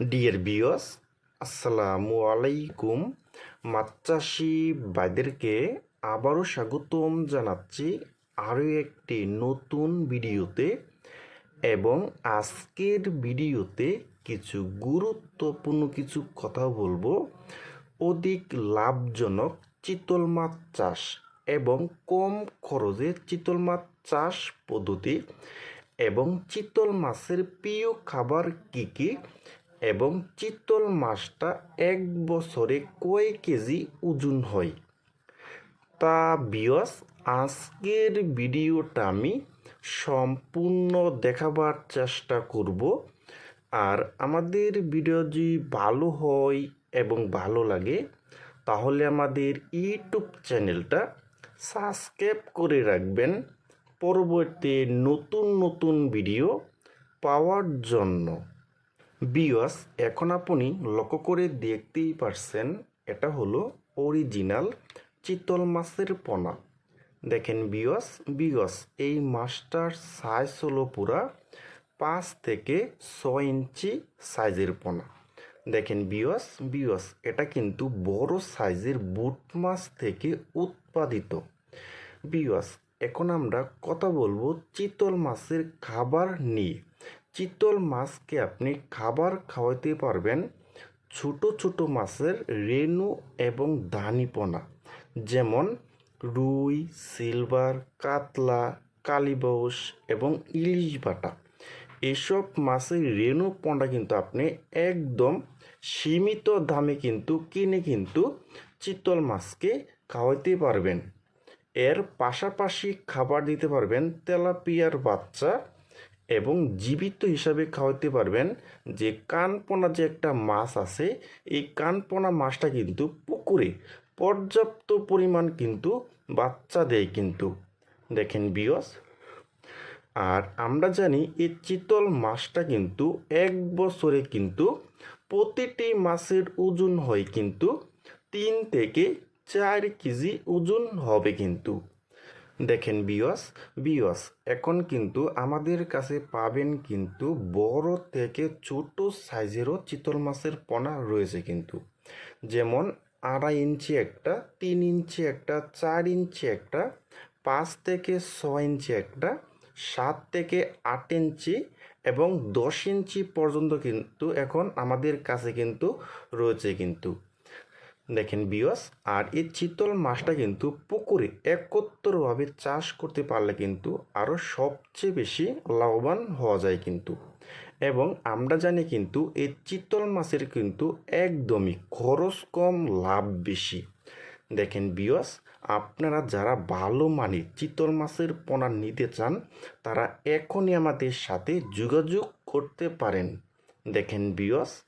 Deer বিয়স আসসালামু আলাইকুম। মাছ চাষি ভাইদেরকে আবারও স্বাগতম জানাচ্ছি আরও একটি নতুন ভিডিওতে এবং আজকের ভিডিওতে কিছু গুরুত্বপূর্ণ কিছু কথা বলব। অধিক লাভজনক চিতল মাছ চাষ এবং কম খরচে চিতল মাছ চাষ পদ্ধতি এবং চিতল মাছের প্রিয় খাবার কী কী এবং চিতল মাছটা এক বছরে কয় কেজি ওজন হয়? তা বিয়স আজকের ভিডিওটা আমি সম্পূর্ণ দেখাবার চেষ্টা করব। আর আমাদের ভিডিও যদি ভালো হয় এবং ভালো লাগে, তাহলে আমাদের ইউটিউব চ্যানেলটা সাবস্ক্রাইব করে রাখবেন। পরবর্তী নতুন নতুন ভিডিও পাওয়ার জন্য। বিয়স এখন আপনি লক্ষ্য করে দেখতেই পারছেন, এটা হলো অরিজিনাল চিতল মাছের পোনা। দেখেন বিয়স বিয়স এই মাছটার সাইজ হলো পুরা পাঁচ থেকে ছয় ইঞ্চি সাইজের পোনা। দেখেন বিয়স বিয়স এটা কিন্তু বড় সাইজের বুট মাছ থেকে উৎপাদিত। বিয়স এখন আমরা কথা বলব চিতল মাছের খাবার নিয়ে। চিতল মাছকে আপনি খাবার খাওয়াতে পারবেন ছোট ছোট মাছের রেণু এবং দানিপনা, যেমন রুই, সিলভার, কাতলা কালিবাউস এবং ইলিশ বাটা। এসব মাছের রেণু পোনা কিন্তু আপনি একদম সীমিত দামে কিন্তু কিনে কিন্তু চিতল মাছকে খাওয়াতে পারবেন। এর পাশাপাশি খাবার দিতে পারবেন তেলাপিয়ার বাচ্চা এবং জীবিত হিসাবে খাওয়াতে পারবেন যে কানপোনা যে একটা মাছ আছে, এই কানপোনা মাছটা কিন্তু পুকুরে পর্যাপ্ত পরিমাণ কিন্তু বাচ্চা দেয় কিন্তু। দেখেন বিয়স আর আমরা জানি এই চিতল মাছটা কিন্তু এক বছরে কিন্তু প্রতিটি মাছের ওজন হয় কিন্তু তিন থেকে চার কেজি ওজন হবে কিন্তু। দেখেন বিয়স বিয়স এখন কিন্তু আমাদের কাছে পাবেন কিন্তু বড় থেকে ছোট সাইজেরও চিতল মাছের পোনা রয়েছে কিন্তু। যেমন আড়াই ইঞ্চি একটা, তিন ইঞ্চি একটা, চার ইঞ্চি একটা, পাঁচ থেকে ছয় ইঞ্চি একটা, সাত থেকে আট ইঞ্চি এবং দশ ইঞ্চি পর্যন্ত কিন্তু এখন আমাদের কাছে কিন্তু রয়েছে কিন্তু। দেখেন বিয়স আর এই চিতল মাছটা কিন্তু পুকুরে একত্রভাবে চাষ করতে পারলে কিন্তু আরও সবচেয়ে বেশি লাভবান হওয়া যায় কিন্তু। এবং আমরা জানি কিন্তু এই চিতল মাছের কিন্তু একদমই খরচ কম, লাভ বেশি। দেখেন বিয়স আপনারা যারা ভালো মানের চিতল মাছের পোনা নিতে চান, তারা এখনই আমাদের সাথে যোগাযোগ করতে পারেন। দেখেন বিয়স